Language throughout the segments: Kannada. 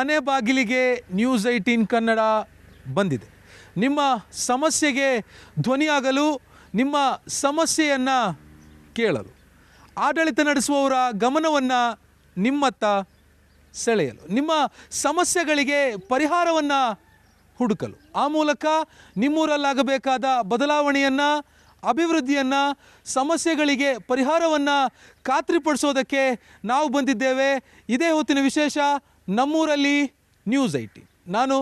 ಮನೆ ಬಾಗಿಲಿಗೆ ನ್ಯೂಸ್ ಏಯ್ಟೀನ್ ಕನ್ನಡ ಬಂದಿದೆ. ನಿಮ್ಮ ಸಮಸ್ಯೆಗೆ ಧ್ವನಿಯಾಗಲು, ನಿಮ್ಮ ಸಮಸ್ಯೆಯನ್ನು ಕೇಳಲು, ಆಡಳಿತ ನಡೆಸುವವರ ಗಮನವನ್ನು ನಿಮ್ಮತ್ತ ಸೆಳೆಯಲು, ನಿಮ್ಮ ಸಮಸ್ಯೆಗಳಿಗೆ ಪರಿಹಾರವನ್ನು ಹುಡುಕಲು, ಆ ಮೂಲಕ ನಿಮ್ಮೂರಲ್ಲಾಗಬೇಕಾದ ಬದಲಾವಣೆಯನ್ನು, ಅಭಿವೃದ್ಧಿಯನ್ನು, ಸಮಸ್ಯೆಗಳಿಗೆ ಪರಿಹಾರವನ್ನು ಖಾತ್ರಿಪಡಿಸೋದಕ್ಕೆ ನಾವು ಬಂದಿದ್ದೇವೆ. ಇದೇ ಹೊತ್ತಿನ ವಿಶೇಷ ನಮ್ಮೂರಲ್ಲಿ ನ್ಯೂಸ್ ಐಟಿ ನಾನು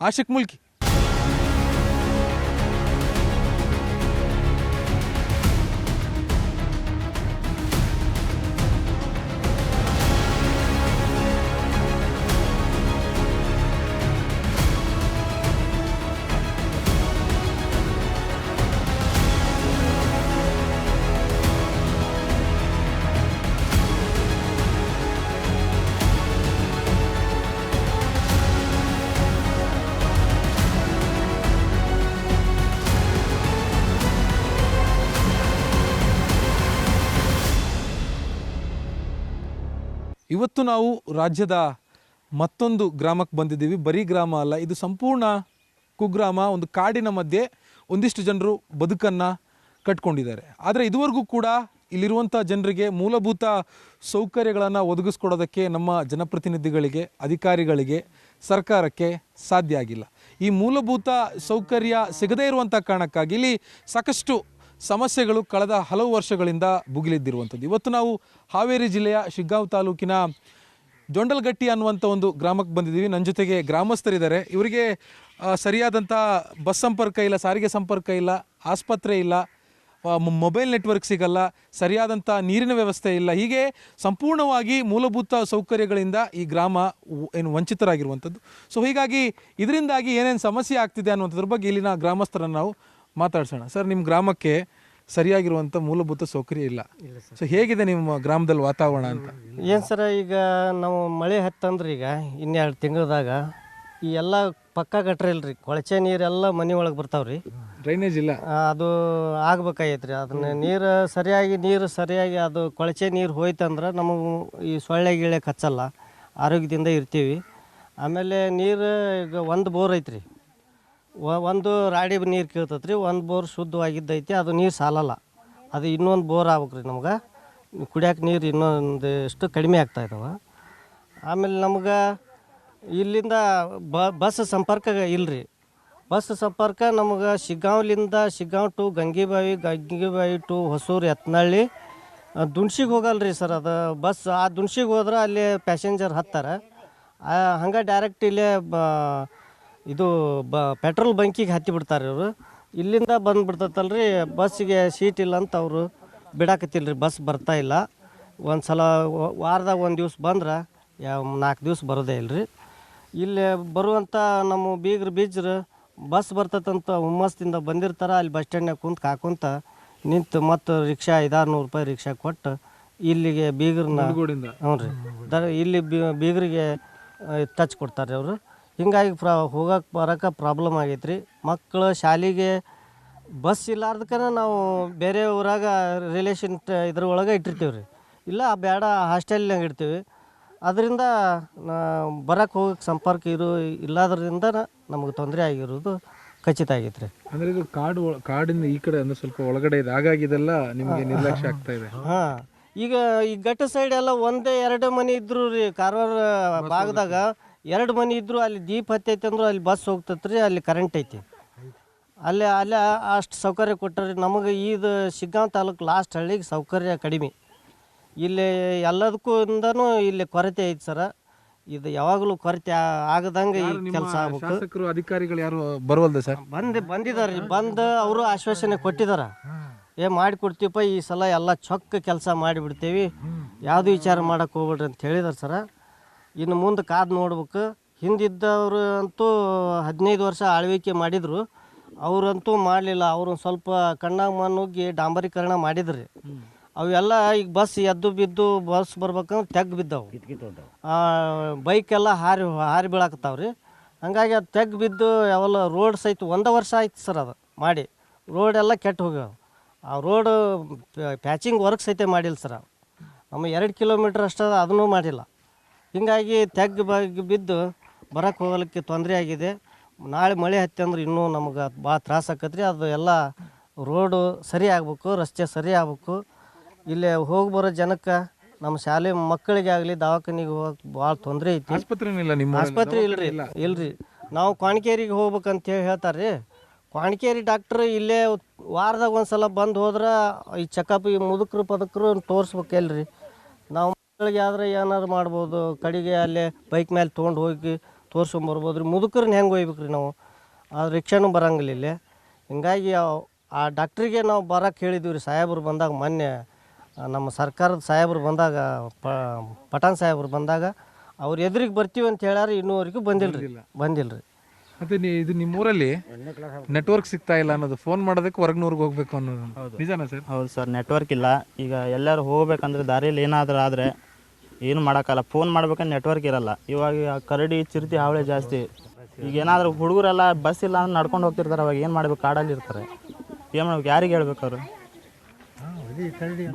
ಆಶಿಕ್ ಮುಲ್ಕಿ. ಇವತ್ತು ನಾವು ರಾಜ್ಯದ ಮತ್ತೊಂದು ಗ್ರಾಮಕ್ಕೆ ಬಂದಿದ್ದೀವಿ. ಬರೀ ಗ್ರಾಮ ಅಲ್ಲ, ಇದು ಸಂಪೂರ್ಣ ಕುಗ್ರಾಮ. ಒಂದು ಕಾಡಿನ ಮಧ್ಯೆ ಒಂದಿಷ್ಟು ಜನರು ಬದುಕನ್ನು ಕಟ್ಕೊಂಡಿದ್ದಾರೆ. ಆದರೆ ಇದುವರೆಗೂ ಕೂಡ ಇಲ್ಲಿರುವಂಥ ಜನರಿಗೆ ಮೂಲಭೂತ ಸೌಕರ್ಯಗಳನ್ನು ಒದಗಿಸ್ಕೊಡೋದಕ್ಕೆ ನಮ್ಮ ಜನಪ್ರತಿನಿಧಿಗಳಿಗೆ, ಅಧಿಕಾರಿಗಳಿಗೆ ಸರ್ಕಾರಕ್ಕೆ ಸಾಧ್ಯ ಆಗಿಲ್ಲ. ಈ ಮೂಲಭೂತ ಸೌಕರ್ಯ ಸಿಗದೇ ಇರುವಂಥ ಕಾರಣಕ್ಕಾಗಿ ಇಲ್ಲಿ ಸಾಕಷ್ಟು ಸಮಸ್ಯೆಗಳು ಕಳೆದ ಹಲವು ವರ್ಷಗಳಿಂದ ಭುಗಿಲಿದ್ದಿರುವಂಥದ್ದು. ಇವತ್ತು ನಾವು ಹಾವೇರಿ ಜಿಲ್ಲೆಯ ಶಿಗ್ಗಾಂವ್ ತಾಲೂಕಿನ ಜೊಂಡಲ್ಗಟ್ಟಿ ಅನ್ನುವಂಥ ಒಂದು ಗ್ರಾಮಕ್ಕೆ ಬಂದಿದ್ದೀವಿ. ನನ್ನ ಜೊತೆಗೆ ಗ್ರಾಮಸ್ಥರಿದ್ದಾರೆ. ಇವರಿಗೆ ಸರಿಯಾದಂಥ ಬಸ್ ಸಂಪರ್ಕ ಇಲ್ಲ, ಸಾರಿಗೆ ಸಂಪರ್ಕ ಇಲ್ಲ, ಆಸ್ಪತ್ರೆ ಇಲ್ಲ ಮೊಬೈಲ್ ನೆಟ್ವರ್ಕ್ ಸಿಗಲ್ಲ, ಸರಿಯಾದಂಥ ನೀರಿನ ವ್ಯವಸ್ಥೆ ಇಲ್ಲ. ಹೀಗೆ ಸಂಪೂರ್ಣವಾಗಿ ಮೂಲಭೂತ ಸೌಕರ್ಯಗಳಿಂದ ಈ ಗ್ರಾಮ ಏನು ವಂಚಿತರಾಗಿರುವಂಥದ್ದು. ಸೊ, ಹೀಗಾಗಿ ಇದರಿಂದಾಗಿ ಏನೇನು ಸಮಸ್ಯೆ ಆಗ್ತಿದೆ ಅನ್ನುವಂಥದ್ರ ಬಗ್ಗೆ ಇಲ್ಲಿನ ಗ್ರಾಮಸ್ಥರನ್ನು ನಾವು ಮಾತಾಡ್ಸೋಣ. ಸರ್ ನಿಮ್ಮ ಗ್ರಾಮಕ್ಕೆ ಸರಿಯಾಗಿರುವಂಥ ಮೂಲಭೂತ ಸೌಕರ್ಯ ಇಲ್ಲ. ಸೊ ಹೇಗಿದೆ ನಿಮ್ಮ ಗ್ರಾಮದಲ್ಲಿ ವಾತಾವರಣ ಅಂತ? ಏನು ಸರ ಈಗ ನಾವು ಮಳೆ ಹತ್ತಂದ್ರೆ ಈಗ ಇನ್ನೆರಡು ತಿಂಗಳದಾಗ ಈ ಎಲ್ಲ ಪಕ್ಕ ಇಲ್ಲ ಇಲ್ರಿ ಕೊಳಚೆ ನೀರೆಲ್ಲ ಮನೆ ಒಳಗೆ ಬರ್ತಾವ್ರಿ ಡ್ರೈನೇಜ್ ಇಲ್ಲ? ಅದು ಆಗ್ಬೇಕಾಗೈತ್ರಿ ಅದನ್ನ ನೀರು ಸರಿಯಾಗಿ ನೀರು ಸರಿಯಾಗಿ ಅದು ಕೊಳಚೆ ನೀರು ಹೋಯ್ತಂದ್ರೆ ನಮಗೆ ಈ ಸೊಳ್ಳೆ ಗಿಳೆ ಕಚ್ಚಲ್ಲ ಆರೋಗ್ಯದಿಂದ ಇರ್ತೀವಿ. ಆಮೇಲೆ ನೀರು ಈಗ ಒಂದು ಬೋರ್ ಐತ್ರಿ. ಒಂದು ರಾಡಿ ನೀರು ಕೇಳ್ತೈತ್ರಿ, ಒಂದು ಬೋರ್ ಶುದ್ಧವಾಗಿದ್ದೈತಿ, ಅದು ನೀರು ಸಾಲಲ್ಲ. ಅದು ಇನ್ನೊಂದು ಬೋರ್ ಆಗ್ಬೇಕು ರೀ ನಮ್ಗೆ. ಕುಡಿಯೋಕೆ ನೀರು ಇನ್ನೊಂದು ಎಷ್ಟು ಕಡಿಮೆ ಆಗ್ತಾ ಇದಾವೆ. ಆಮೇಲೆ ನಮ್ಗೆ ಇಲ್ಲಿಂದ ಬಸ್ ಸಂಪರ್ಕ ಇಲ್ರಿ. ಬಸ್ ಸಂಪರ್ಕ ನಮ್ಗೆ ಶಿಗ್ಗಾಂವ್ಲಿಂದ ಶಿಗ್ಗಾಂವ್ ಟು ಗಂಗಿಬಾವಿ ಗಂಗಿಬಾವಿ ಟು ಹೊಸೂರು ಎತ್ನಹಳ್ಳಿ ದುಣ್ಸಿಗೆ ಹೋಗಲ್ಲ ರೀ ಸರ್ ಅದು ಬಸ್. ಆ ದುಣ್ಸಿಗೆ ಹೋದ್ರೆ ಅಲ್ಲಿ ಪ್ಯಾಸೆಂಜರ್ ಹತ್ತಾರ. ಹಂಗೆ ಡೈರೆಕ್ಟ್ ಇಲ್ಲೇ ಬ ಇದು ಬ ಪೆಟ್ರೋಲ್ ಬಂಕಿಗೆ ಹತ್ತಿ ಬಿಡ್ತಾರೆ ಇವರು. ಇಲ್ಲಿಂದ ಬಂದುಬಿಡ್ತೈತಲ್ರಿ ಬಸ್ಸಿಗೆ ಸೀಟ್ ಇಲ್ಲ ಅಂತ ಅವರು ಬಿಡಾಕತ್ತಿಲ್ರಿ ಬಸ್ ಬರ್ತಾ ಇಲ್ಲ. ಒಂದು ಸಲ ವಾರದಾಗ ಒಂದು ದಿವ್ಸ ಬಂದ್ರೆ ಯಾವ ನಾಲ್ಕು ದಿವ್ಸ ಬರೋದೇ ಇಲ್ರಿ. ಇಲ್ಲಿ ಬರುವಂಥ ನಮ್ಮ ಬೀಗ್ರ ಬೀಜರು ಬಸ್ ಬರ್ತದಂತ ಹುಮ್ಮಸ್ದಿಂದ ಬಂದಿರ್ತಾರೆ ಅಲ್ಲಿ ಬಸ್ ಸ್ಟ್ಯಾಂಡ್ನಾಗ ಕುಂತು ಕಾಕೊಂತ ನಿಂತು ಮತ್ತು ರಿಕ್ಷಾ ಐದಾರು ನೂರು ರೂಪಾಯಿ ರಿಕ್ಷಾ ಕೊಟ್ಟು ಇಲ್ಲಿಗೆ ಬೀಗ್ರನ್ನ ಹ್ಞೂ ರೀ ದ ಇಲ್ಲಿ ಬೀಗರಿಗೆ ಟಚ್ ಕೊಡ್ತಾರೆ ಅವರು. ಹಿಂಗಾಗಿ ಪ್ರ ಹೋಗಕ್ಕೆ ಬರೋಕ್ಕೆ ಪ್ರಾಬ್ಲಮ್ ಆಗೈತ್ರಿ. ಮಕ್ಕಳು ಶಾಲೆಗೆ ಬಸ್ ಇಲ್ಲಾರ್ದಕ್ಕನ ನಾವು ಬೇರೆ ಊರಾಗ ರಿಲೇಷನ್ ಇದ್ರ ಒಳಗೆ ಇಟ್ಟಿರ್ತೀವಿ ರೀ ಇಲ್ಲ ಬೇಡ ಹಾಸ್ಟೆಲ್ನಾಗ ಇಡ್ತೀವಿ. ಅದರಿಂದ ಬರಕ್ಕೆ ಹೋಗಕ್ಕೆ ಸಂಪರ್ಕ ಇರು ಇಲ್ಲದ್ರಿಂದ ನಮಗೆ ತೊಂದರೆ ಆಗಿರೋದು ಖಚಿತ ಆಗೈತೆ ರೀ ಅಂದರೆ ಇದು ಕಾಡು ಒಳ- ಕಾಡಿಂದ ಈ ಕಡೆ ಅಂದ್ರೆ ಸ್ವಲ್ಪ ಒಳಗಡೆ ಇದೆ. ಹಾಗಾಗಿ ಇದೆಲ್ಲ ನಿಮಗೆ ನಿರ್ಲಕ್ಷ್ಯ ಆಗ್ತಾ ಇದೆ. ಹಾಂ ಈಗ ಈ ಘಟ್ಟ ಸೈಡ್ ಎಲ್ಲ ಒಂದೇ ಎರಡು ಮನೆ ಇದ್ರು ರೀ ಕಾರವಾರ ಭಾಗದಾಗ. ಎರಡು ಮನೆ ಇದ್ದರೂ ಅಲ್ಲಿ ದೀಪ ಹತ್ತೈತೆ ಅಂದ್ರೆ ಅಲ್ಲಿ ಬಸ್ ಹೋಗ್ತೈತ್ರಿ ಅಲ್ಲಿ ಕರೆಂಟ್ ಐತಿ. ಅಲ್ಲಿ ಅಲ್ಲಿ ಅಷ್ಟು ಸೌಕರ್ಯ ಕೊಟ್ಟರೆ ನಮಗೆ ಇದು ಶಿಗ್ಗಾಂವ್ ತಾಲೂಕು ಲಾಸ್ಟ್ ಹಳ್ಳಿಗೆ ಸೌಕರ್ಯ ಕಡಿಮೆ. ಇಲ್ಲಿ ಎಲ್ಲದಕ್ಕೂ ಇಲ್ಲಿ ಕೊರತೆ ಐತಿ ಸರ. ಇದು ಯಾವಾಗಲೂ ಕೊರತೆ ಆಗದಂಗೆ ಈ ಕೆಲಸ ಆಗ್ಬೇಕು. ಶಾಸಕರು ಅಧಿಕಾರಿಗಳು ಯಾರು ಬರುವಲ್ದ ಸರ್? ಬಂದು ಬಂದಿದ್ದಾರೆ ಬಂದು ಅವರು ಆಶ್ವಾಸನೆ ಕೊಟ್ಟಿದ್ದಾರೆ. ಏ ಮಾಡಿಕೊಡ್ತೀವಪ್ಪ ಈ ಸಲ ಎಲ್ಲ ಚೊಕ್ಕ ಕೆಲಸ ಮಾಡಿಬಿಡ್ತೀವಿ ಯಾವುದು ವಿಚಾರ ಮಾಡೋಕೆ ಹೋಗ್ಬೇಡ್ರಿ ಅಂತ ಹೇಳಿದಾರೆ ಸರ. ಇನ್ನು ಮುಂದೆ ಕಾದು ನೋಡ್ಬೇಕು. ಹಿಂದಿದ್ದವರು ಅಂತೂ ಹದಿನೈದು ವರ್ಷ ಆಳ್ವಿಕೆ ಮಾಡಿದರು. ಅವರಂತೂ ಮಾಡಲಿಲ್ಲ. ಅವರು ಸ್ವಲ್ಪ ಕಣ್ಣಾಗ ಮಣ್ಣುಗ್ಗಿ ಡಾಂಬರೀಕರಣ ಮಾಡಿದ್ರಿ. ಅವೆಲ್ಲ ಈಗ ಬಸ್ ಎದ್ದು ಬಿದ್ದು ಬಸ್ ಬರ್ಬೇಕಂದ್ರೆ ತೆಗ್ ಬಿದ್ದವು. ಬೈಕ್ ಎಲ್ಲ ಹಾರಿ ಹಾರಿ ಬೀಳಾಕತ್ತಾವ್ರಿ. ಹಂಗಾಗಿ ಅದು ತೆಗ್ ಬಿದ್ದು ಯಾವೆಲ್ಲ ರೋಡ್ ಸಹಿತ ಒಂದು ವರ್ಷ ಆಯ್ತು ಸರ್ ಅದು ಮಾಡಿ. ರೋಡ್ ಎಲ್ಲ ಕೆಟ್ಟು ಹೋಗ್ಯಾವ. ಆ ರೋಡ್ ಪ್ಯಾಚಿಂಗ್ ವರ್ಕ್ ಸಹಿತ ಮಾಡಿಲ್ಲ ಸರ್. ನಮ್ಮ ಎರಡು ಕಿಲೋಮೀಟ್ರ್ ಅಷ್ಟು ಅದನ್ನೂ ಮಾಡಿಲ್ಲ. ಹಿಂಗಾಗಿ ತೆಗ್ ಬಗ್ ಬಿದ್ದು ಬರಕ್ಕೆ ಹೋಗಲಿಕ್ಕೆ ತೊಂದರೆ ಆಗಿದೆ. ನಾಳೆ ಮಳೆ ಹತ್ತಿ ಅಂದ್ರೆ ಇನ್ನೂ ನಮ್ಗೆ ಭಾಳ ತ್ರಾಸ ಆಕತ್ರಿ. ಅದು ಎಲ್ಲ ರೋಡು ಸರಿ ಆಗ್ಬೇಕು ರಸ್ತೆ ಸರಿ ಆಗ್ಬೇಕು. ಇಲ್ಲಿ ಹೋಗಿ ಬರೋ ಜನಕ್ಕೆ ನಮ್ಮ ಶಾಲೆ ಮಕ್ಕಳಿಗೆ ಆಗಲಿ ದವಾಖಾನಿಗೆ ಹೋಗಕ್ಕೆ ಭಾಳ ತೊಂದರೆ ಐತಿ. ಆಸ್ಪತ್ರೆನಿಲ್ಲ ನಿಮ್ಮ ಆಸ್ಪತ್ರೆ ಇಲ್ರಿ ಇಲ್ರಿ. ನಾವು ಕ್ವಾಣಿಕೇರಿಗೆ ಹೋಗ್ಬೇಕಂತ ಹೇಳಿ ಹೇಳ್ತಾರೆ ರೀ ಕ್ವಾಣಿಕೇರಿ ಡಾಕ್ಟ್ರ್ ಇಲ್ಲೇ ವಾರದಾಗ ಒಂದು ಸಲ ಬಂದು ಹೋದ್ರೆ ಈ ಚೆಕಪ್ ಈ ಮುದುಕರು ಪದಕರು ತೋರಿಸ್ಬೇಕಲ್ರಿ ನಾವು ಆದ್ರೆ ಏನಾದ್ರು ಮಾಡ್ಬೋದು ಕಡೆಗೆ ಅಲ್ಲೇ ಬೈಕ್ ಮೇಲೆ ತೊಗೊಂಡು ಹೋಗಿ ತೋರ್ಸ್ಕೊಂಬರ್ಬೋದು ರೀ. ಮುದುಕರನ್ನ ಹೆಂಗೆ ಒಯ್ಬೇಕು ರೀ ನಾವು? ಆ ರಿಕ್ಷಾನು ಬರಂಗಿಲ್ಲ ಇಲ್ಲಿ. ಹಿಂಗಾಗಿ ಆ ಡಾಕ್ಟ್ರಿಗೆ ನಾವು ಬರಕ್ಕೆ ಹೇಳಿದ್ವಿ ರೀ ಸಾಹೇಬರು ಬಂದಾಗ ಮೊನ್ನೆ ನಮ್ಮ ಸರ್ಕಾರದ ಸಾಹೇಬ್ರು ಬಂದಾಗ ಪ ಪಠಾಣ್ ಸಾಹೇಬ್ರು ಬಂದಾಗ ಅವ್ರು ಎದುರಿಗೆ ಬರ್ತೀವಿ ಅಂತ ಹೇಳ್ಯಾರ ಇನ್ನೂವರೆಗೂ ಬಂದಿಲ್ಲ ರೀ ಬಂದಿಲ್ಲ. ರೀ ಮತ್ತೆ ನೀ ಇದು ನಿಮ್ಮೂರಲ್ಲಿ ನೆಟ್ವರ್ಕ್ ಸಿಗ್ತಾ ಇಲ್ಲ ಅನ್ನೋದು ಫೋನ್ ಮಾಡೋದಕ್ಕೆ ಹೊರಗ್ನೂರ್ಗೆ ಹೋಗ್ಬೇಕು ಅನ್ನೋದು. ನಿಜಾನಾ ಸರ್? ಹೌದು ಸರ್ ನೆಟ್ವರ್ಕ್ ಇಲ್ಲ. ಈಗ ಎಲ್ಲರೂ ಹೋಗ್ಬೇಕಂದ್ರೆ ದಾರಿಯಲ್ಲಿ ಏನಾದರೂ ಆದರೆ ಏನು ಮಾಡೋಕ್ಕಲ್ಲ. ಫೋನ್ ಮಾಡ್ಬೇಕಂದ್ರೆ ನೆಟ್ವರ್ಕ್ ಇರಲ್ಲ. ಇವಾಗ ಕರಡಿ ಚಿರತೆ ಹಾವಳಿ ಜಾಸ್ತಿ. ಈಗ ಏನಾದರೂ ಹುಡುಗರೆಲ್ಲ ಬಸ್ ಇಲ್ಲ ಅಂದ್ರೆ ನಡ್ಕೊಂಡು ಹೋಗ್ತಿರ್ತಾರೆ. ಅವಾಗ ಏನು ಮಾಡ್ಬೇಕು? ಕಾಡಲ್ಲಿ ಇರ್ತಾರೆ. ಏನು ಮಾಡ್ಬೇಕು ಯಾರಿಗೆ ಹೇಳ್ಬೇಕು ಅವರು?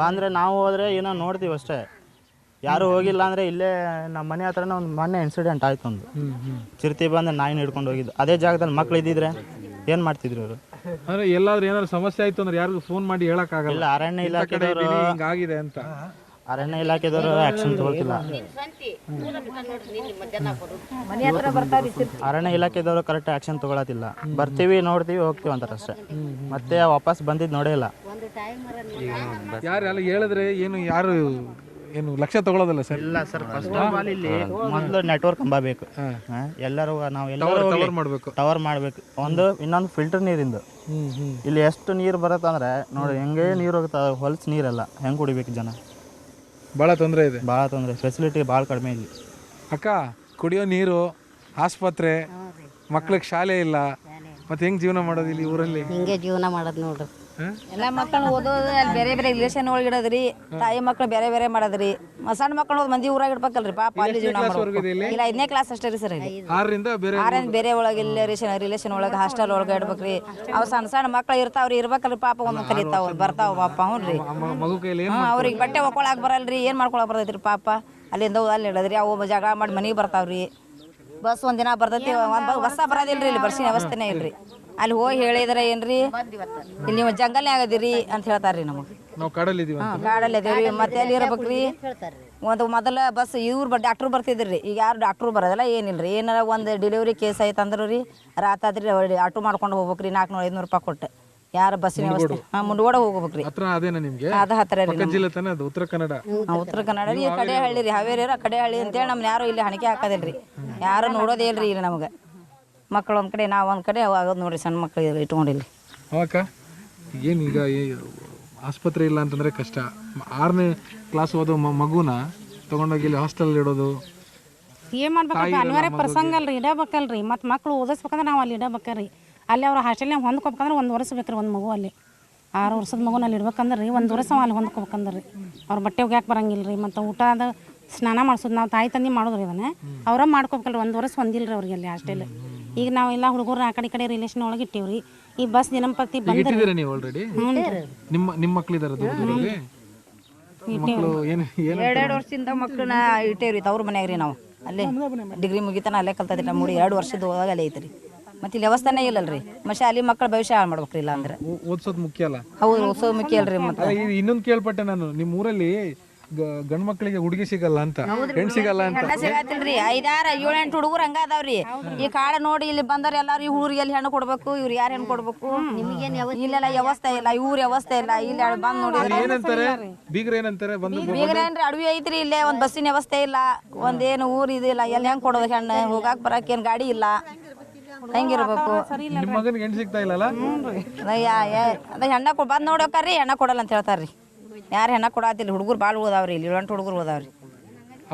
ಬಂದರೆ ನಾವು ಹೋದರೆ ಏನೋ ನೋಡ್ತೀವಿ ಅಷ್ಟೇ. ಯಾರು ಹೋಗಿಲ್ಲ ಅಂದರೆ ಇಲ್ಲೇ ನಮ್ಮ ಮನೆ ಹತ್ರನೇ ಒಂದು ಮೊನ್ನೆ ಇನ್ಸಿಡೆಂಟ್ ಆಯ್ತು ಒಂದು. ಚಿರತೆ ಬಂದು ನಾಯಿನ ಹಿಡ್ಕೊಂಡು ಹೋಗಿದ್ದು. ಅದೇ ಜಾಗದಲ್ಲಿ ಮಕ್ಳು ಇದ್ದಿದ್ರೆ ಏನು ಮಾಡ್ತಿದ್ರು ಅವರು ಅಂದ್ರೆ ಎಲ್ಲಾದ್ರೂ ಏನಾದ್ರು ಸಮಸ್ಯೆ ಆಯ್ತು ಅಂದ್ರೆ ಯಾರಿಗೂ ಫೋನ್ ಮಾಡಿ ಹೇಳೋಕ್ಕಾಗಲ್ಲ. ಅರಣ್ಯ ಇಲಾಖೆ ಆಗಿದೆ ಅಂತ. ಅರಣ್ಯ ಇಲಾಖೆದವರು ಆ್ಯಕ್ಷನ್ ತಗೊಳ್ತಿಲ್ಲ ಅರಣ್ಯ ಇಲಾಖೆದವರು ಕರೆಕ್ಟ್ ಆಕ್ಷನ್ ತಗೊಳತಿಲ್ಲ ಬರ್ತೀವಿ ನೋಡ್ತೀವಿ ಹೋಗ್ತೀವಿ ಅಂತಾರೆ ಅಷ್ಟೇ ಮತ್ತೆ ವಾಪಸ್ ಬಂದಿದ್ದು ನೋಡೇ ಇಲ್ಲ ಹೇಳಿದ್ರೆ ಏನು ಯಾರು ಏನು ಲಕ್ಷ ತಗೊಳ್ಳೋದಿಲ್ಲ ಸರ್ ಇಲ್ಲ ಸರ್ ಫಸ್ಟ್ ಆಫ್ ಆಲ್ ಇಲ್ಲಿ ಮೊದಲು ನೆಟ್ವರ್ಕ್ ಕಂಬ ಬೇಕು ಎಲ್ಲರೂ ನಾವು ಎಲ್ಲರೂ ಕವರ್ ಮಾಡಬೇಕು ಟವರ್ ಮಾಡಬೇಕು ಒಂದು ಇನ್ನೊಂದು ಫಿಲ್ಟರ್ ನೀರಿಂದು ಇಲ್ಲಿ ಎಷ್ಟು ನೀರು ಬರುತ್ತೆ ಅಂದ್ರೆ ನೋಡಿ ಹೆಂಗೆ ನೀರು ಹೋಗುತ್ತೆ ಹೊಲಸು ನೀರೆಲ್ಲ ಹೆಂಗೆ ಕುಡಿಬೇಕು ಜನ ಬಹಳ ತೊಂದರೆ ಇದೆ. ಭಾಳ ತೊಂದರೆ. ಫೆಸಿಲಿಟಿ ಭಾಳ ಕಡಿಮೆ ಇಲ್ಲಿ ಅಕ್ಕ ಕುಡಿಯೋ ನೀರು ಆಸ್ಪತ್ರೆ ಮಕ್ಳಿಗೆ ಶಾಲೆ ಇಲ್ಲ. ಮತ್ತೆ ಹೆಂಗ್ ಜೀವನ ಮಾಡೋದು ಇಲ್ಲಿ ಊರಲ್ಲಿ? ಹಿಂಗೆ ಜೀವನ ಮಾಡೋದು ನೋಡ್ರಿ. ಎಲ್ಲ ಮಕ್ಕಳು ಓದೋದು ಅಲ್ಲಿ ಬೇರೆ ಬೇರೆ ರಿಲೇಷನ್ ಒಳಗೆ ಇಡೋದ್ರಿ. ತಾಯಿ ಮಕ್ಕಳು ಬೇರೆ ಬೇರೆ ಮಾಡೋದ್ರಿ. ಸಣ್ಣ ಮಕ್ಕಳು ಓದ್ ಮಂದಿ ಊರಾಗ ಇಡ್ಬೇಕಲ್ರಿ ಪಾಪ ಅಲ್ಲಿ ಜೀವನ ಇಲ್ಲ? ಐದನೇ ಕ್ಲಾಸ್ ಅಷ್ಟೇ ರೀ ಸರ್ ಆರರಿಂದ ಬೇರೆ ಆರೇನ್ ಬೇರೆ ಒಳಗೆ ಇಲ್ಲ ರಿಲೇಷನ್ ರಿಲೇಷನ್ ಒಳಗೆ ಹಾಸ್ಟೆಲ್ ಒಳಗೆ ಇಡ್ಬೇಕ್ರಿ. ಅವ್ ಸಣ್ಣ ಸಣ್ಣ ಮಕ್ಕಳು ಇರ್ತಾವ್ರಿ ಇರ್ಬೇಕಲ್ರಿ ಪಾಪ ಒಂದ್ ಕಲಿತಾವ್ ಬರ್ತಾವ ಪಾಪ ಹ್ಞೂ ರೀ. ಅವ್ರಿಗೆ ಬಟ್ಟೆ ಒಕ್ಕೊಳಕ್ ಬರಲ್ರಿ ಏನು ಮಾಡ್ಕೊಳಕ್ ಬರ್ತೈತ್ರಿ ಪಾಪ. ಅಲ್ಲಿಂದ ಹೋಗಿ ಅಲ್ಲಿ ಇಡದ್ರಿ ಅವು ಜಗಳ ಮಾಡಿ ಮನೆಗೆ ಬರ್ತಾವ್ರಿ. ಬಸ್ ಒಂದಿನ ಬರ್ತೈತಿ ಒಂದು ಬಸ್ ಬರೋದಿಲ್ರಿ ಇಲ್ಲಿ ಬರ್ಸಿನ ವ್ಯವಸ್ಥೆನೇ ಇಲ್ರಿ. ಅಲ್ಲಿ ಹೋಗಿ ಹೇಳಿದ್ರೆ ಏನ್ರಿ? ಇಲ್ಲಿ ನೀವು ಜಂಗಲ್ನೇ ಆಗದಿರಿ ಅಂತ ಹೇಳ್ತಾರ್ರಿ ನಮಗೆ. ನಾವು ಕಾಡಲ್ಲಿ ಇದೀವಿ ಹಾಂ ಕಾಡಲ್ಲಿ ಅದೇವ್ರಿ ಮತ್ತೆ ಎಲ್ಲಿ ಇರ್ಬೇಕ್ರಿ? ಒಂದು ಮೊದಲ ಬಸ್ ಇವ್ರು ಬ ಡಾಕ್ಟ್ರು ಬರ್ತಿದ್ರಿ ಈಗ ಯಾರು ಡಾಕ್ಟ್ರು ಬರೋದಿಲ್ಲ ಏನಿಲ್ಲ ರೀ ಏನಾರ ಒಂದು ಡೆಲಿವರಿ ಕೇಸ್ ಆಯ್ತು ಅಂದ್ರೆ ರೀ ರಾತಾದ್ರಿ ಆಟೋ ಮಾಡ್ಕೊಂಡು ಹೋಗ್ಬೇಕ್ರಿ ನಾಲ್ಕುನೂರು ಐದುನೂರು ರೂಪಾಯಿ ಕೊಟ್ಟು. ಯಾರು ಬಸ್ ವ್ಯವಸ್ಥೆ? ಹಾಂ ಮುಂಡ್ಗೋಡ ಹೋಗ್ಬೇಕ್ರಿ. ಹತ್ರ ಅದೇನಾ ನಿಮ್ಗೆ? ಅದ ಹತ್ರ ರೀ ಪಕ್ಕದ ಜಿಲ್ಲೆ ತಾನೇ ಅದು ಉತ್ತರ ಕನ್ನಡ. ನಾವು ಉತ್ತರ ಕನ್ನಡ ರೀ ಕಡೆ ಹಳ್ಳಿ ರೀ ಹಾವೇರಿ ಕಡೆ ಹಳ್ಳಿ ಅಂತೇಳಿ ನಮ್ನ ಯಾರು ಇಲ್ಲಿ ಹಣಿಕೆ ಹಾಕೋದಿಲ್ರಿ. ಯಾರು ನೋಡೋದೇ ಇಲ್ರಿ ಇಲ್ಲಿ ನಮಗೆ. ಮಕ್ಕಳು ಒಂದು ಕಡೆ ನಾವು ಒಂದು ಕಡೆ ಆಗೋದು ನೋಡ್ರಿ ಸಣ್ಣ ಮಕ್ಕಳು ಇಟ್ಕೊಂಡಿಲ್ಲ. ಅವಕ್ಕ ಏನು ಈಗ ಆಸ್ಪತ್ರೆ ಇಲ್ಲ ಅಂತಂದ್ರೆ ಕಷ್ಟ. ಆರನೇ ಕ್ಲಾಸ್ ಓದೋ ಮಗುನ ತಗೊಂಡೋಗಿ ಇಲ್ಲಿ ಹಾಸ್ಟೆಲ್ ಇಡೋದು. ಏನು ಮಾಡ್ಬೇಕಪ್ಪ ಅನಿವಾರ್ಯ ಪ್ರಸಂಗ ಅಲ್ರಿ ಇಡಬೇಕಲ್ರಿ. ಮತ್ತು ಮಕ್ಳು ಓದಿಸ್ಬೇಕಂದ್ರೆ ನಾವು ಅಲ್ಲಿ ಇಡಬೇಕ್ರಿ. ಅಲ್ಲಿ ಅವ್ರ ಹಾಸ್ಟೆಲ್ನಾಗ ಹೊಂದ್ಕೊಬೇಕಂದ್ರೆ ಒಂದು ವರ್ಷ ಬೇಕ್ರಿ ಒಂದು ಮಗು ಅಲ್ಲಿ. ಆರು ವರ್ಷದ ಮಗುನ ಅಲ್ಲಿ ಇಡ್ಬೇಕಂದ್ರೆ ರೀ ಒಂದು ವರ್ಷ ಅಲ್ಲಿ ಹೊಂದ್ಕೊಬೇಕಂದ್ರೆ. ರೀ ಅವ್ರ ಬಟ್ಟೆ ಒಗ್ಯಾಕೆ ಬರಂಗಿಲ್ಲ ರೀ ಮತ್ತು ಊಟ ಅದ ಸ್ನಾನ ಮಾಡಿಸೋದು ನಾವು ತಾಯಿ ತಂದೆ ಮಾಡೋದ್ರಿ ಅದನ್ನ ಅವ್ರ ಮಾಡ್ಕೊಬೇಕಲ್ರಿ ಒಂದು ವರ್ಷ ಹೊಂದಿಲ್ಲ ರೀ ಅವ್ರಿಗೆ ಅಲ್ಲಿ ಹಾಸ್ಟೆಲ್ ಈಗ ನಾವೆಲ್ಲ ಎಲ್ಲ ಹುಡುಗರು ಆ ಕಡೆ ಈ ಕಡೆ ರಿಲೇಷನ್ ಒಳಗೆ ಇಟ್ಟೇವ್ರಿ. ಈ ಬಸ್ ದಿನಂಪ್ರತಿ ಇಟ್ಟಿದ್ದೀರಾ ನೀವು ಆಲ್ರೆಡಿ ನಿಮ್ಮ ನಿಮ್ಮ ದೂರದಲ್ಲಿ? ಮಕ್ಕಳು ಏನು ಏನು ಎರಡೆರಡು ವರ್ಷದಿಂದ ಮಕ್ಕಳನ್ನ ಇಟ್ಟೇವ್ರಿ ತವ್ರ ಮನ್ಯಾಗ ರೀ ನಾವು. ಅಲ್ಲೇ ಡಿಗ್ರಿ ಮುಗಿತನ ಅಲ್ಲೇ ಕಲ್ತದ್ರಿ ನಮ್ಮ ಹುಡುಗಿ. ಎರಡು ವರ್ಷದ ಹೋದಾಗ ಅಲ್ಲೇ ಐತ್ರಿ. ಮತ್ತೆ ಇಲ್ಲಿ ವ್ಯವಸ್ಥೆನೇ ಇಲ್ಲಲ್ರಿ. ಮತ್ತೆ ಅಲ್ಲಿ ಮಕ್ಕಳ ಭವಿಷ್ಯ ಹಾಳು ಮಾಡ್ಬೇಕ್ರಿ ಇಲ್ಲ ಅಂದ್ರೆ ಓದಿಸೋದು ಮುಖ್ಯ ಅಲ್ಲ? ಹೌದು ಓದ್ಸೋದು ಮುಖ್ಯ ಅಲ್ರಿ ಮತ್ತೆ. ಇನ್ನೊಂದು ಕೇಳ್ಪಟ್ಟೆ ನಾನು. ನಿಮ್ಮ ಊರಲ್ಲಿ ಗಂಡು ಮಕ್ಕಳಿಗೆ ಹುಡುಗಿ ಸಿಗಲ್ಲ ಅಂತ. ಹೆಣ್ ಸಿಗಲ್ಲ ಅಂತ. ಹೆಣ್ಣ ಸಿಗತ್ತಿಲ್ರಿ ಐದಾರು ಏಳು ಎಂಟು ಹುಡುಗರು ಹಂಗ ಅದಾವ್ರಿ ಈ ಕಾಳ ನೋಡಿ ಇಲ್ಲಿ ಬಂದವ್ರ ಎಲ್ಲಾರು ಈ ಹುಡುಗರಿಗೆ ಎಲ್ಲಿ ಹೆಣ್ಣು ಕೊಡ್ಬೇಕು ಇವ್ರು ಯಾರು ಹೆಣ್ಣು ಕೊಡ್ಬೇಕು? ಇಲ್ಲೆಲ್ಲ ವ್ಯವಸ್ಥೆ ಇಲ್ಲ ಇವ್ರ ವ್ಯವಸ್ಥೆ ಇಲ್ಲ. ಇಲ್ಲಿ ಬಂದ್ ನೋಡಿ ಏನಂತಾರೆ? ಬೀಗ್ರ ಏನಂತಾರೆ? ಬಂದು ಬೀಗ್ರೇನ್ರಿ ಅಡವಿ ಐತ್ರಿ ಇಲ್ಲೇ ಒಂದ್ ಬಸ್ಸಿನ ವ್ಯವಸ್ಥೆ ಇಲ್ಲ. ಒಂದೇನು ಊರ್ ಇದಿಲ್ಲ ಎಲ್ಲಿ ಹೆಂಗ್ ಕೊಡೋದು ಹೆಣ್ಣು? ಹೋಗಾಕ್ ಬರಾಕ್ ಏನ್ ಗಾಡಿ ಇಲ್ಲ. ಹೆಂಗಿರ್ಬೇಕು? ನಿಮ್ಮ ಮಗನಿಗೆ ಹೆಣ್ಣು ಸಿಗ್ತಾ ಇಲ್ಲಲ್ಲ? ಅದ ಹೆಣ್ಣ ಬಂದ್ ನೋಡ್ಬೇಕ್ರಿ ಹೆಣ್ಣ ಕೊಡಲ್ಲ ಅಂತ ಹೇಳ್ತಾರ್ರಿ. ಯಾರು ಹೆಣ್ಣ ಕೊಡಾತಿಲ್ಲ ಹುಡುಗರು ಭಾಳ ಓದಾವ್ರಿ ಇಲ್ಲಿ ಎಂಟು ಹುಡುಗರು ಓದಾವ್ರಿ.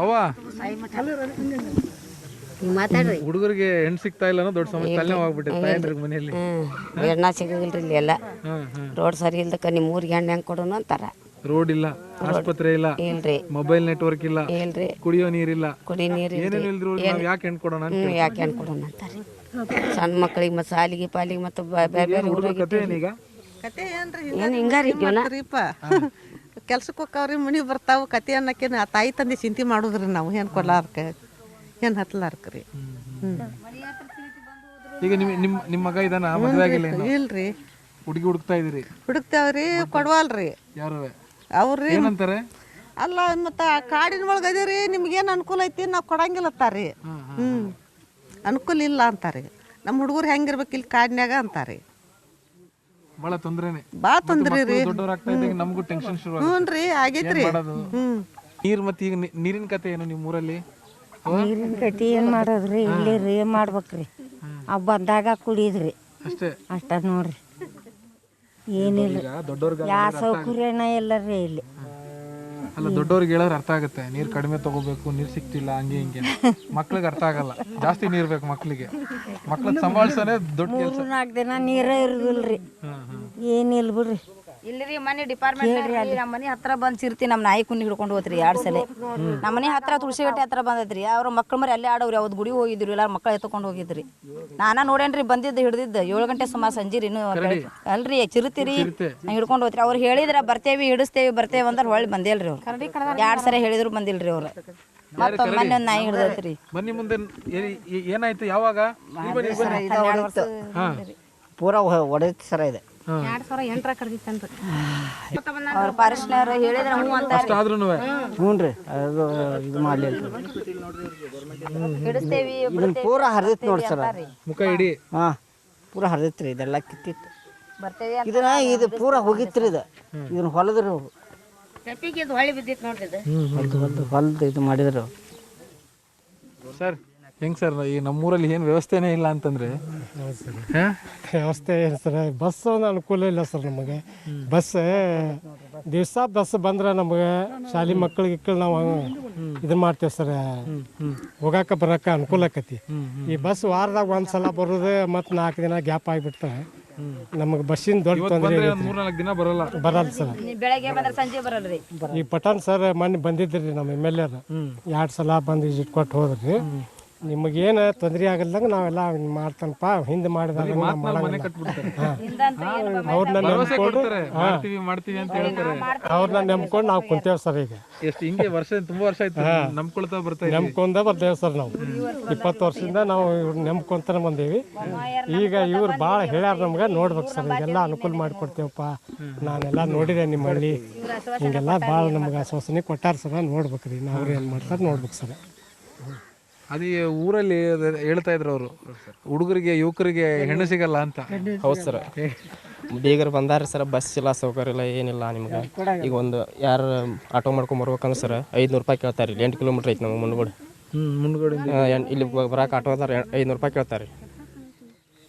ಅವ ಮಾತಾಡ್ರಿ. ಹುಡುಗರಿಗೆ ಹೆಣ್ಣು ಸಿಗ್ತಾ ಇಲ್ಲ ಅನ್ನೋ ದೊಡ್ಡ ಸಮಸ್ಯೆ. ಹೋಗ್ಬಿಟ್ಟೆ ತಾಯಂದ್ರಿಗೆ ಮನೆಯಲ್ಲಿ. ಹೆಣ್ಣ ಎಣ್ಣ ಇಲ್ಲಿ ಎಲ್ಲ. ರೋಡ್ ಸರಿ ಇಲ್ದಕ್ಕ ನಿಮ್ಮ ಊರಿಗೆ ಹೆಣ್ಣು ಹೆಂಗೆ ಕೊಡೋನು ಅಂತಾರ. ರೋಡ್ ಇಲ್ಲ ಆಸ್ಪತ್ರೆ ಇಲ್ಲ ಇಲ್ರಿ. ಮೊಬೈಲ್ ನೆಟ್ವರ್ಕ್ ಇಲ್ಲ ಇಲ್ರಿ. ಕುಡಿಯೋ ನೀರಿಲ್ಲ ಕುಡಿ ನೀರು ಏನೇನು ಇಲ್ದ್ರು ನಾವ್ ಯಾಕೆ ಹೆಣ್ಣು ಕೊಡೋಣ ಅಂತ ಯಾಕೆ ಹೆಣ್ಣು ಕೊಡೋಣ ಅಂತಾರೆ. ಸಣ್ಣ ಮಕ್ಕಳಿಗೆ ಮತ್ತು ಸಾಲಿಗೆ ಪಾಲಿಗೆ ಮತ್ತು ಬೇರೆ ಬೇರೆ ಹುಡುಗರ ಕತೆ ಏನೀಗ? ಏನು ಹಿಂಗಾರಿ ಜೀವನ ಕೆಲ್ಸಕ್ಕೆ ಹೋಗ್ರಿ ಮನೆ ಬರ್ತಾವ ಕತೆ ಅನ್ನಕ್ಕೆ ಆ ತಾಯಿ ತಂದೆ ಚಿಂತೆ ಮಾಡುದ್ರಿ ನಾವು. ಏನು ಕೊಡ್ಲಾರ್ಕ? ಏನು ಹತ್ಲಾರ್ಕ ರೀ ಈಗ ನಿಮ್ ನಿಮ್ಮ ನಿಮ್ಮ ಮಗ ಇದಾನ? ಮದುವೆ ಆಗಿಲ್ಲ ಇನ್ನು? ಇಲ್ರಿ. ಹುಡುಗಿ ಹುಡುಕ್ತಾ ಇದೀರಿ? ಹುಡುಕ್ತಾವ್ರಿ ಕೊಡವಲ್ರಿ. ಯಾರು ಅವ್ರಿ ಏನಂತಾರೆ? ಅಲ್ಲ ಮತ್ತು ಆ ಕಾಡಿನ ಒಳಗೆ ಅದೀರಿ ನಿಮ್ಗೇನು ಅನುಕೂಲ ಐತಿ ನಾವು ಕೊಡಂಗಿಲ್ಲ ಅಂತಾರ್ರಿ. ಹ್ಞೂ ಅನುಕೂಲ ಇಲ್ಲ ಅಂತಾರೆ ನಮ್ಮ ಹುಡುಗರು ಹೆಂಗಿರ್ಬೇಕು ಇಲ್ಲಿ ಕಾಡಿನ್ಯಾಗ ಅಂತಾರೆ ಬಹಳ ತೊಂದ್ರೆನೆ. ಬಾ ತೊಂದ್ರೆ ರೀ. ದೊಡ್ಡವರಾಗ್ತಾ ಇದ್ದಂಗೆ ನಮಗೂ ಟೆನ್ಷನ್ ಶುರು ಹ್ಞೂ ರೀ ಆಗೈತ್ರಿ. ಮಾಡೋದು? ನೀರ್ ಮತ್ತೆ ಈಗ ನೀ- ನೀರಿನ ಕತೆ ಏನು ನಿಮ್ಮ ಊರಲ್ಲಿ? ನೀರಿನ ಕಟ್ಟಿ ಏನು ಮಾಡೋದ್ರಿ? ಇಲ್ಲಿ ರೀ ಏನು ಮಾಡ್ಬೇಕ್ರಿ ಅವು ಬಂದಾಗ ಕುಡಿದ್ರಿ. ಅಷ್ಟೇ? ಅಷ್ಟ ನೋಡ್ರಿ. ಏನಿಲ್ಲ. ಈಗ ದೊಡ್ಡವ್ರಿಗೆ ಯಾವ ಸೌಕರ್ಯನ ಇಲ್ಲ ರೀ ಇಲ್ಲಿ. ಅಲ್ಲ ದೊಡ್ಡವ್ರಿಗೆ ಹೇಳಿದ್ರೆ ಅರ್ಥ ಆಗುತ್ತೆ. ನೀರ್ ಕಡಿಮೆ ತಗೋಬೇಕು ನೀರ್ ಸಿಕ್ತಿಲ್ಲ ಹಂಗೆ ಹಿಂಗೆ ಮಕ್ಳಿಗೆ ಅರ್ಥ ಆಗಲ್ಲ. ಜಾಸ್ತಿ ನೀರ್ ಬೇಕು ಮಕ್ಳಿಗೆ. ಮಕ್ಳನ್ನ ಸಂಭಾಳ್ಸೋನೆ ದೊಡ್ಡ ಕೆಲಸ. ನಾಲ್ಕು ದಿನ ನೀರೇ ಇರುದಿಲ್ರಿ. ಏನಿಲ್ಲ ಬಿಡ್ರಿ. ಇಲ್ರಿ ಮನೆ ಡಿಪಾರ್ಟ್ಮೆಂಟ್ ನಮ್ಮ ಮನೆ ಹತ್ರ ಬಂದ್ ಸಿರ್ತಿ ನಮ್ಮ ನಾಯಿ ಕುನ್ನಿ ಹಿಡ್ಕೊಂಡು ಹೋತ್ರಿ ಎರಡ್ ಸಲ. ನಮ್ಮ ಮನೆ ಹತ್ರ ತುಳಸಿಗಟ್ಟೆ ಹತ್ರ ಬಂದೈತ್ರಿ ಅವ್ರ ಮಕ್ಳ ಮರಿ ಅಲ್ಲೇ ಆಡವ್ರಿ ಅವ್ದು ಗುಡಿ ಹೋಗಿದ್ರು ಎಲ್ಲಾರ ಮಕ್ಳು ಎತ್ಕೊಂಡು ಹೋಗಿದ್ರಿ. ನಾನ ನೋಡೇನ್ರಿ ಬಂದಿದ್ದು ಹಿಡ್ದಿದ್ದು. ಏಳು ಗಂಟೆ ಸುಮಾರ್ ಸಂಜೆ ಇನ್ನು ಅಲ್ರಿ ಚಿರುತಿರಿ ನಾ ಹಿಡ್ಕೊಂಡು ಹೋತ್ರಿ. ಅವ್ರು ಹೇಳಿದ್ರ ಬರ್ತೇವಿ ಹಿಡಿಸ್ತೇವಿ ಬರ್ತೇವಿ ಅಂದ್ರೆ ಹೊಳ್ಳಿ ಬಂದೇಲ್ರಿ ಅವ್ರು. ಎರಡ್ ಸಲ ಹೇಳಿದ್ರು ಬಂದಿಲ್ರಿ ಅವ್ರು. ಮತ್ತೊಂದ್ ಮೊನ್ನೆ ಒಂದ್ ನಾಯಿ ಹಿಡ್ದೈತ್ರಿ. ಬನ್ನಿ ಮುಂದೆ ಏ- ಏ- ಏನಾಯ್ತು ಯಾವಾಗ? ಪೂರಾ ಬನ್ನಿ, ಬನ್ನಿ. ಹಾ. ಪೂರ ಸರ ಇದೆ. ಎರಡು ಸಾವಿರ ಎಂಟರ ಕಡ್ದಿತ್ತನ್ರಿ ಅವ್ರ ಫಾರೆಸ್ಟ್ನವ್ರು ಹೇಳಿದ್ರ ಹ್ಞೂ ಅಂತ ಅಷ್ಟು ಆದ್ರೂನು ಹ್ಞೂ ರೀ ಅದು ಇದು ಮಾಡಲಿಲ್ಲ. ಹಿಡಿಸ್ತೇವಿ ಇದನ್ನ ಪೂರ ಹರಿದೈತಿ ನೋಡಿ ಸರ್. ಮುಖ ಇಡಿ. ಹಾ ಪೂರ ಹರಿದೈತಿ ರೀ ಇದೆಲ್ಲ ಕಿತ್ತಿತ್ತು. ಬರ್ತೇವಿ ಇದನ್ನ ಇದು ಪೂರ ಹೋಗಿತ್ರಿ ಇದು. ಇದನ್ನ ಹೊಲದ್ರಿ. ಅವ್ರು ಹೊಳ್ಳಿ ಬಿದ್ದಿತ್ತು ನೋಡ್ರಿ ಇದು. ಹೊಲ್ದು ಹೊಲ್ದು ಹೊಲ್ದು ಇದು ಮಾಡಿದ್ರು. ಸರ್ ಹೆಂಗ್ ಸರ್ ಈ ನಮ್ಮೂರಲ್ಲಿ ಏನು ವ್ಯವಸ್ಥೆನೇ ಇಲ್ಲ ಅಂತಂದ್ರೆ? ಹಾ? ವ್ಯವಸ್ಥೆ ಇಲ್ಲ ಸರ್. ಬಸ್ ಒಂದು ಅನುಕೂಲ ಇಲ್ಲ ಸರ್ ನಮಗೆ. ಬಸ್ ದಿವಸ ಬಸ್ ಬಂದ್ರೆ ನಮಗೆ ಶಾಲೆ ಮಕ್ಕಳಿಗೆ ನಾವು ಇದನ್ನ ಮಾಡ್ತೇವೆ ಸರ್. ಹೋಗಾಕ ಬರಾಕ ಅನುಕೂಲ ಆಕತಿ. ಈ ಬಸ್ ವಾರದಾಗ ಒಂದು ಸಲ ಬರೋದು ಮತ್ತು ನಾಲ್ಕು ದಿನ ಗ್ಯಾಪ್ ಆಗಿಬಿಡ್ತಾರೆ ನಮಗೆ ಬಸ್ಸಿನ ದೊಡ್ಡ ತೊಂದರೆ ದಿನ ಬರಲ್ಲ. ಬರಲ್ಲ ಸರ್. ಬೆಳಗ್ಗೆ ಬಂದ್ರೆ ಸಂಜೆ ಬರಲ್ರಿ ಈ ಪಠಾಣ್ ಸರ್ ಮೊನ್ನೆ ಬಂದಿದ್ರಿ ನಮ್ಮ ಎಂ ಎಲ್ ಎರ್ ಎರಡು ಸಲ ಬಂದು ವಿಸಿಟ್ ಕೊಟ್ಟು ಹೋದ್ರಿ. ನಿಮಗೇನು ತೊಂದರೆ ಆಗಲ್ದಂಗ ನಾವೆಲ್ಲ ಮಾಡ್ತಾನಪ್ಪ. ಹಿಂದೆ ಮಾಡಿದಾಗ ಅವ್ರನ್ನ ನಂಬ್ಕೊಂಡು ಮಾಡ್ತೀವಿ ಮಾಡ್ತೀವಿ ಅಂತ ಹೇಳ್ತಾರೆ. ಅವ್ರನ್ನ ನಂಬ್ಕೊಂಡು ನಾವು ಕುಂತೇವ್ ಸರ್ ಈಗ. ಎಷ್ಟು ಹಿಂಗೆ ವರ್ಷ ತುಂಬಾ ವರ್ಷ ಆಯ್ತು. ನಂಬ್ಕೊಳ್ತಾ ಬರ್ತಾ. ನಂಬ್ಕೊಂಡ ಬರ್ತೇವೆ ಸರ್ ನಾವು. ಇಪ್ಪತ್ತು ವರ್ಷದಿಂದ ನಾವು ಇವ್ರು ನಂಬ್ಕೊಂತಾನೆ ಬಂದೇವಿ. ಈಗ ಇವ್ರು ಭಾಳ ಹೇಳ್ಯಾರ ನಮ್ಗೆ ನೋಡ್ಬೇಕು ಸರ್ ಈಗೆಲ್ಲ ಅನುಕೂಲ ಮಾಡಿಕೊಡ್ತೇವಪ್ಪ. ನಾನೆಲ್ಲ ನೋಡಿದೆ ನಿಮ್ಮ ಹಳ್ಳಿ ಹಿಂಗೆಲ್ಲ ಭಾಳ ನಮ್ಗೆ ಆಶ್ವಾಸನೆ ಕೊಟ್ಟಾರ ಸರ್ ನೋಡ್ಬೇಕು ರೀ ನಾವು ಏನು ಮಾಡ್ತಾರೆ ನೋಡ್ಬೇಕು ಸರ್. ಅದು ಊರಲ್ಲಿ ಅದ್ ಹೇಳ್ತಾ ಇದ್ರು ಅವರು ಹುಡುಗರಿಗೆ ಯುವಕರಿಗೆ ಹೆಣ್ಣು ಸಿಗಲ್ಲ ಅಂತ. ಹೌದು ಸರ್. ಬೀಗರು ಬಂದಾರ ಸರ್ ಬಸ್ ಇಲ್ಲ ಸೌಕರ್ಯ ಇಲ್ಲ ಏನಿಲ್ಲ ನಿಮ್ಗೆ. ಈಗ ಒಂದು ಯಾರು ಆಟೋ ಮಾಡ್ಕೊಂಡ್ ಬರ್ಬೇಕಂದ್ರೆ ಸರ್ ಐದುನೂರು ರೂಪಾಯಿ ಕೇಳ್ತಾರೆ ಇಲ್ಲಿ ಎಂಟು ಕಿಲೋಮೀಟ್ರ್ ಐತಿ ನಮ್ಮ ಮುಂದ್ಗಡೆ. ಹ್ಮ್ ಮುಂದ್ಗಡೆ ಆ, ಎನ್- ಇಲ್ಲಿ ಬರಾಕ ಆಟೋದಾರ ಐದುನೂರು ರೂಪಾಯಿ ಕೇಳ್ತಾರೆ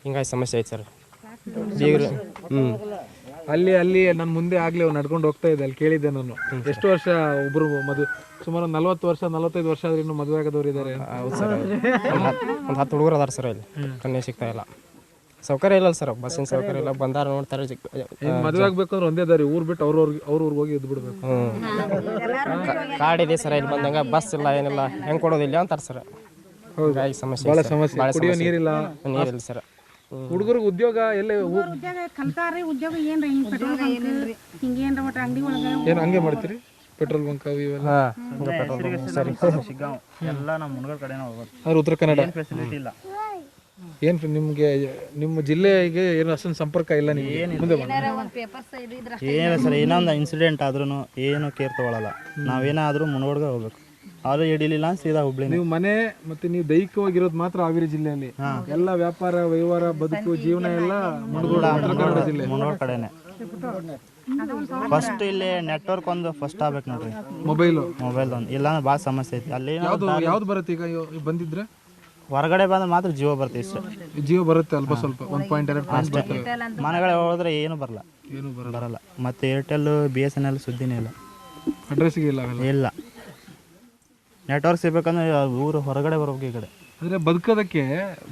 ಹಿಂಗಾಗಿ ಸಮಸ್ಯೆ ಐತೆ ಸರ್. ಬೀಗರು ಹ್ಞೂ ಅಲ್ಲಿ ಅಲ್ಲಿ ನನ್ನ ಮುಂದೆ ಆಗ್ಲೇ ನಡ್ಕೊಂಡು ಹೋಗ್ತಾ ಇದ್ದೆ ಅಲ್ಲಿ ಕೇಳಿದ್ದೆ ನಾನು. ಎಷ್ಟು ವರ್ಷ ಒಬ್ರು ಮದುವೆ ಸುಮಾರು ನಲವತ್ತು ವರ್ಷ ನಲವತ್ತೈದು ವರ್ಷ ಆದ್ರೆ ಇನ್ನು ಮದುವೆ ಆಗದವ್ರು ಇದ್ದಾರೆ ಹೌದು ಸರ್ ಒಂದು ಹತ್ತು ಹುಡುಗರು ಅದಾರ ಸರ್ ಇಲ್ಲಿ. ಕಣ್ಣೇ ಸಿಗ್ತಾ ಇಲ್ಲ. ಸೌಕರ್ಯ ಇಲ್ಲ ಸರ್ ಬಸ್ಸಿನ ಸೌಕರ್ಯ ಇಲ್ಲ. ಬಂದಾರ ನೋಡ್ತಾರೆ ಮದುವೆ ಆಗ್ಬೇಕು ಅಂದ್ರೆ ಒಂದೇ ದಾರಿ ಊರ್ ಬಿಟ್ಟು ಅವ್ರ ಅವ್ರ ಊರಿಗೆ ಹೋಗಿ ಇದ್ದು ಬಿಡ್ಬೇಕು ಕಾಡಿದೆ ಸರ್ ಇಲ್ಲಿ ಬಂದಂಗ ಬಸ್ ಇಲ್ಲ ಏನಿಲ್ಲ. ಹೆಂಗ್ ಕೊಡೋದಿಲ್ಲ ಅಂತಾರೆ ಸರ್. ಹೌದು. ಸಮಸ್ಯೆ ಸಮಸ್ಯೆ. ಕುಡಿಯೋ ಸಮಸ್ಯೆ. ನೀರಿಲ್ಲ. ನೀರಿಲ್ಲ ಸರ್. ಹುಡುಗರಿಗೆ ಉದ್ಯೋಗ ಎಲ್ಲೇ ಉದ್ಯೋಗ ಕಲ್ತಾರ್ರಿ ಉದ್ಯೋಗ ಏನ್ರಿ ಹಿಂಗ್ ಪೆಟ್ರೋಲ್ ಬಂಕ್ ಹಿಂಗೇನ್ರ ಒಟ್ಟು ಅಂಗಡಿ ಒಳಗೆ? ಏನು ಹಂಗೆ ಮಾಡ್ತೀರಿ? ಪೆಟ್ರೋಲ್ ಬಂಕ್ ಅವು ಇವೆಲ್ಲ? ಸರಿ. ಶಿಗ್ಗಾಂವ್ ಎಲ್ಲ ನಮ್ಮ ಮುನ್ಗಡ ಕಡೆನೇ ಹೋಗೋದು ಅವ್ರು ಉತ್ತರ ಕನ್ನಡ? ಫೆಸಿಲಿಟಿ ಇಲ್ಲ. ಏನ್ ನಿಮ್ಗೆ ನಿಮ್ಮ ಜಿಲ್ಲೆಗೆ ಏನು ಅಷ್ಟೊಂದು ಸಂಪರ್ಕ ಇಲ್ಲ ನಿಮ್ಗೆ? ಮುಂದೆ ಬನ್ನಿ. ಏನಿಲ್ಲ ಸರ್ ಏನೊಂದು ಇನ್ಸಿಡೆಂಟ್ ಆದ್ರೂ ಏನು ಕೇರ್ ತಗೊಳಲ್ಲ. ನಾವೇನಾದ್ರೂ ಮುನ್ಗಡ್ಗೆ ಹೋಗ್ಬೇಕು. ಆದ್ರೂ ಹಿಡಿಲಿಲ್ಲ ಸೀದಾ ಹುಬ್ಳಿ ನೀವು ಮನೆ ಮತ್ತೆ ನೀವು ದೈಹಿಕವಾಗಿರೋದು ಮಾತ್ರ ಹಾವೇರಿ ಜಿಲ್ಲೆಯಲ್ಲಿ. ಎಲ್ಲ ವ್ಯಾಪಾರ ವ್ಯವಹಾರ ಬದುಕು ಜೀವನ ಎಲ್ಲ ಉತ್ತರ ಕನ್ನಡ ಜಿಲ್ಲೆ ಕಡೆನೆ ಫಸ್ಟ್ ಇಲ್ಲಿ ನೆಟ್ವರ್ಕ್ ಒಂದು ಫಸ್ಟ್ ಆಗ್ಬೇಕು ನೋಡ್ರಿ. ಮೊಬೈಲ್ ಮೊಬೈಲ್ ಒಂದು. ಇಲ್ಲಾಂದ್ರೆ ಭಾಳ ಸಮಸ್ಯೆ ಐತಿ. ಅಲ್ಲಿ ಯಾವ್ದು ಯಾವ್ದು ಬರುತ್ತೆ ಈಗ ಬಂದಿದ್ರೆ? ಹೊರಗಡೆ ಬಂದ್ರೆ ಮಾತ್ರ ಜಿಯೋ ಬರುತ್ತೆ ಇಷ್ಟ. ಜಿಯೋ ಬರುತ್ತೆ ಅಲ್ಪ ಸ್ವಲ್ಪ. ಒಂದು ಪಾಯಿಂಟ್ ಎರಡು ಪಾಯಿಂಟ್ ಮನೆಗಳೇ ಹೋದ್ರೆ ಏನು ಬರಲ್ಲ. ಏನು ಬರಲ್ಲ. ಬರಲ್ಲ. ಮತ್ತೆ Airtel B S N L ಸುದ್ದಿನೇ ಇಲ್ಲ. ಅಡ್ರೆಸ್ಗೆ ಇಲ್ಲ ಇಲ್ಲ. ನೆಟ್ವರ್ಕ್ ಸಿಗ್ಬೇಕಂದ್ರೆ ಊರು ಹೊರಗಡೆ ಬರ್ಬೇಕು ಈ ಕಡೆ. ಅಂದರೆ ಬದುಕೋದಕ್ಕೆ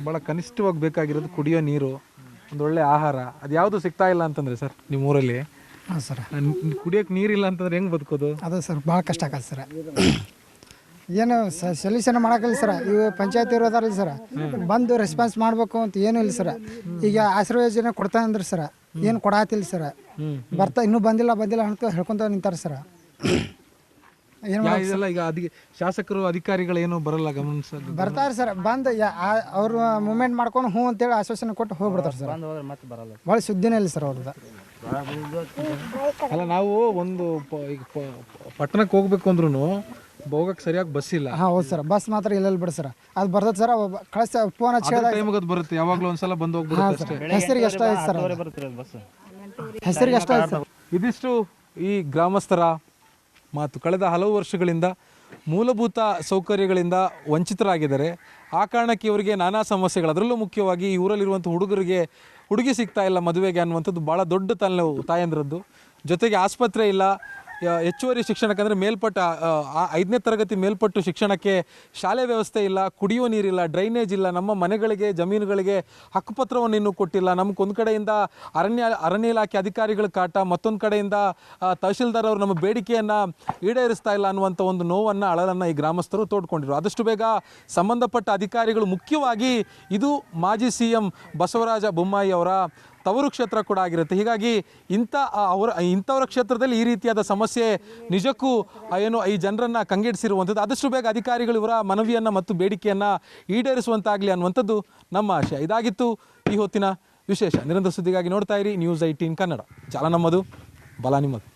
ಭಾಳ ಕನಿಷ್ಠವಾಗಿ ಬೇಕಾಗಿರೋದು ಕುಡಿಯೋ ನೀರು ಒಂದು ಒಳ್ಳೆ ಆಹಾರ ಅದು ಯಾವುದು ಸಿಗ್ತಾ ಇಲ್ಲ ಅಂತಂದ್ರೆ ಸರ್ ನಿಮ್ಮ ಊರಲ್ಲಿ? ಹಾಂ ಸರ್. ಕುಡಿಯೋಕೆ ನೀರಿಲ್ಲ ಅಂತಂದ್ರೆ ಹೆಂಗೆ ಬದುಕೋದು? ಅದು ಸರ್ ಭಾಳ ಕಷ್ಟ ಆಗತ್ತೆ ಸರ್. ಏನು ಸೊಲ್ಯೂಷನ್ ಮಾಡೋಕ್ಕಿಲ್ಲ ಸರ್. ಇವು ಪಂಚಾಯತ್ ಇರೋದಾರಲ್ಲ ಸರ್ ಬಂದು ರೆಸ್ಪಾನ್ಸ್ ಮಾಡಬೇಕು ಅಂತ ಏನೂ ಇಲ್ಲ ಸರ್. ಈಗ ಆಶ್ರಯ ಯೋಜನೆ ಕೊಡ್ತಾ ಅಂದ್ರೆ ಸರ್ ಏನು ಕೊಡಾತಿಲ್ಲ ಸರ್. ಬರ್ತಾ ಇನ್ನೂ ಬಂದಿಲ್ಲ ಬಂದಿಲ್ಲ ಅಂತ ಹೇಳ್ಕೊತ ನಿಂತಾರೆ ಸರ್. ಏನು ಯಾ- ಇದೆಲ್ಲ ಈಗ ಅದಕ್ಕೆ ಶಾಸಕರು ಅಧಿಕಾರಿಗಳು ಏನು ಬರಲ್ಲ ಗಮನಿಸೋದು. ಬರ್ತಾರೆ ಸರ್. ಬಂದು ಅವ್ರು ಮೂಮೆಂಟ್ ಮಾಡ್ಕೊಂಡು ಹ್ಞೂ ಅಂತೇಳಿ ಆಶ್ವಾಸನೆ ಕೊಟ್ಟು ಹೋಗ್ಬಿಡ್ತಾರೆ ಸರ್. ಬಂದು ಹೋದ್ರೆ ಮತ್ತೆ ಬರಲ್ಲ. ಭಾಳ ಸುದ್ದಿನೇ ಇಲ್ಲ ಸರ್ ಅವ್ರದ್ದು. ಅಲ್ಲ ನಾವು ಒಂದು ಪ- ಈಗ ಪ- ಪಟ್ಟಣಕ್ಕೆ ಹೋಗ್ಬೇಕು ಅಂದ್ರೂ ಹೋಗಕ್ಕೆ ಸರಿಯಾಗಿ ಬಸ್ ಇಲ್ಲ. ಹಾಂ ಹೌದು ಸರ್. ಬಸ್ ಮಾತ್ರ ಇಲ್ಲ ಬಿಡಿ ಸರ್. ಅದು ಬರ್ತದೆ ಸರ್. ಕಳಿಸ್ ಫೋನ್ ಹಚ್ಚಿ ಹೇಳಿದಾಗ ಟೈಮ್ಗೆ ಅದು ಬರುತ್ತೆ. ಯಾವಾಗಲೂ ಒಂದ್ಸಲ ಬಂದು ಹೋಗ್ಬಿಡುತ್ತೆ ಅಷ್ಟೇ. ಹೆಸರಿಗೆ ಎಷ್ಟಾಯ್ತು ಸರ್ ಹತ್ತುವರೆ ಬರುತ್ತೆ ಬಸ್ ಹೆಸರಿಗೆ ಎಷ್ಟಾಯ್ತು ಸರ್. ಇದಿಷ್ಟು ಈ ಗ್ರಾಮಸ್ಥರ ಮಾತು. ಕಳೆದ ಹಲವು ವರ್ಷಗಳಿಂದ ಮೂಲಭೂತ ಸೌಕರ್ಯಗಳಿಂದ ವಂಚಿತರಾಗಿದ್ದಾರೆ. ಆ ಕಾರಣಕ್ಕೆ ಇವರಿಗೆ ನಾನಾ ಸಮಸ್ಯೆಗಳು. ಅದರಲ್ಲೂ ಮುಖ್ಯವಾಗಿ ಈ ಊರಲ್ಲಿರುವಂಥ ಹುಡುಗರಿಗೆ ಹುಡುಗಿ ಸಿಗ್ತಾ ಇಲ್ಲ ಮದುವೆಗೆ ಅನ್ನುವಂಥದ್ದು ಭಾಳ ದೊಡ್ಡ ತಲೆನೋವು ತಾಯಂದ್ರದ್ದು. ಜೊತೆಗೆ ಆಸ್ಪತ್ರೆ ಇಲ್ಲ. ಹೆಚ್ಚುವರಿ ಶಿಕ್ಷಣಕ್ಕೆ ಅಂದರೆ ಮೇಲ್ಪಟ್ಟ ಐದನೇ ತರಗತಿ ಮೇಲ್ಪಟ್ಟು ಶಿಕ್ಷಣಕ್ಕೆ ಶಾಲೆ ವ್ಯವಸ್ಥೆ ಇಲ್ಲ, ಕುಡಿಯುವ ನೀರಿಲ್ಲ ಡ್ರೈನೇಜ್ ಇಲ್ಲ, ನಮ್ಮ ಮನೆಗಳಿಗೆ, ಜಮೀನುಗಳಿಗೆ ಹಕ್ಕುಪತ್ರವನ್ನು ಇನ್ನೂ ಕೊಟ್ಟಿಲ್ಲ, ನಮ್ಗೆ ಒಂದು ಕಡೆಯಿಂದ ಅರಣ್ಯ ಅರಣ್ಯ ಇಲಾಖೆ ಅಧಿಕಾರಿಗಳ ಕಾಟ, ಮತ್ತೊಂದು ಕಡೆಯಿಂದ ತಹಶೀಲ್ದಾರ್ ಅವರು ನಮ್ಮ ಬೇಡಿಕೆಯನ್ನು ಈಡೇರಿಸ್ತಾ ಇಲ್ಲ ಅನ್ನುವಂಥ ಒಂದು ನೋವನ್ನು, ಅಳಲನ್ನು ಈ ಗ್ರಾಮಸ್ಥರು ತೋಡ್ಕೊಂಡಿರು ಆದಷ್ಟು ಬೇಗ ಸಂಬಂಧಪಟ್ಟ ಅಧಿಕಾರಿಗಳು ಮುಖ್ಯವಾಗಿ ಇದು ಮಾಜಿ ಸಿ ಎಂ ಬಸವರಾಜ ಬೊಮ್ಮಾಯಿ ಅವರ ತವರು ಕ್ಷೇತ್ರ ಕೂಡ ಆಗಿರುತ್ತೆ. ಹೀಗಾಗಿ ಇಂಥ ಅವರ, ಇಂಥವರ ಕ್ಷೇತ್ರದಲ್ಲಿ ಈ ರೀತಿಯಾದ ಸಮಸ್ಯೆ ನಿಜಕ್ಕೂ ಏನು, ಈ ಜನರನ್ನು ಕಂಗೆಡಿಸಿರುವಂಥದ್ದು. ಆದಷ್ಟು ಬೇಗ ಅಧಿಕಾರಿಗಳು ಇವರ ಮನವಿಯನ್ನು ಮತ್ತು ಬೇಡಿಕೆಯನ್ನು ಈಡೇರಿಸುವಂತಾಗಲಿ ಅನ್ನುವಂಥದ್ದು ನಮ್ಮ ಆಶಯ. ಇದಾಗಿತ್ತು ಈ ಹೊತ್ತಿನ ವಿಶೇಷ. ನಿರಂತರ ಸುದ್ದಿಗಾಗಿ ನೋಡ್ತಾ ಇರಿ. News eighteen Kannada. ಜಾಲ ನಮ್ಮದು, ಬಲ ನಿಮ್ಮದು.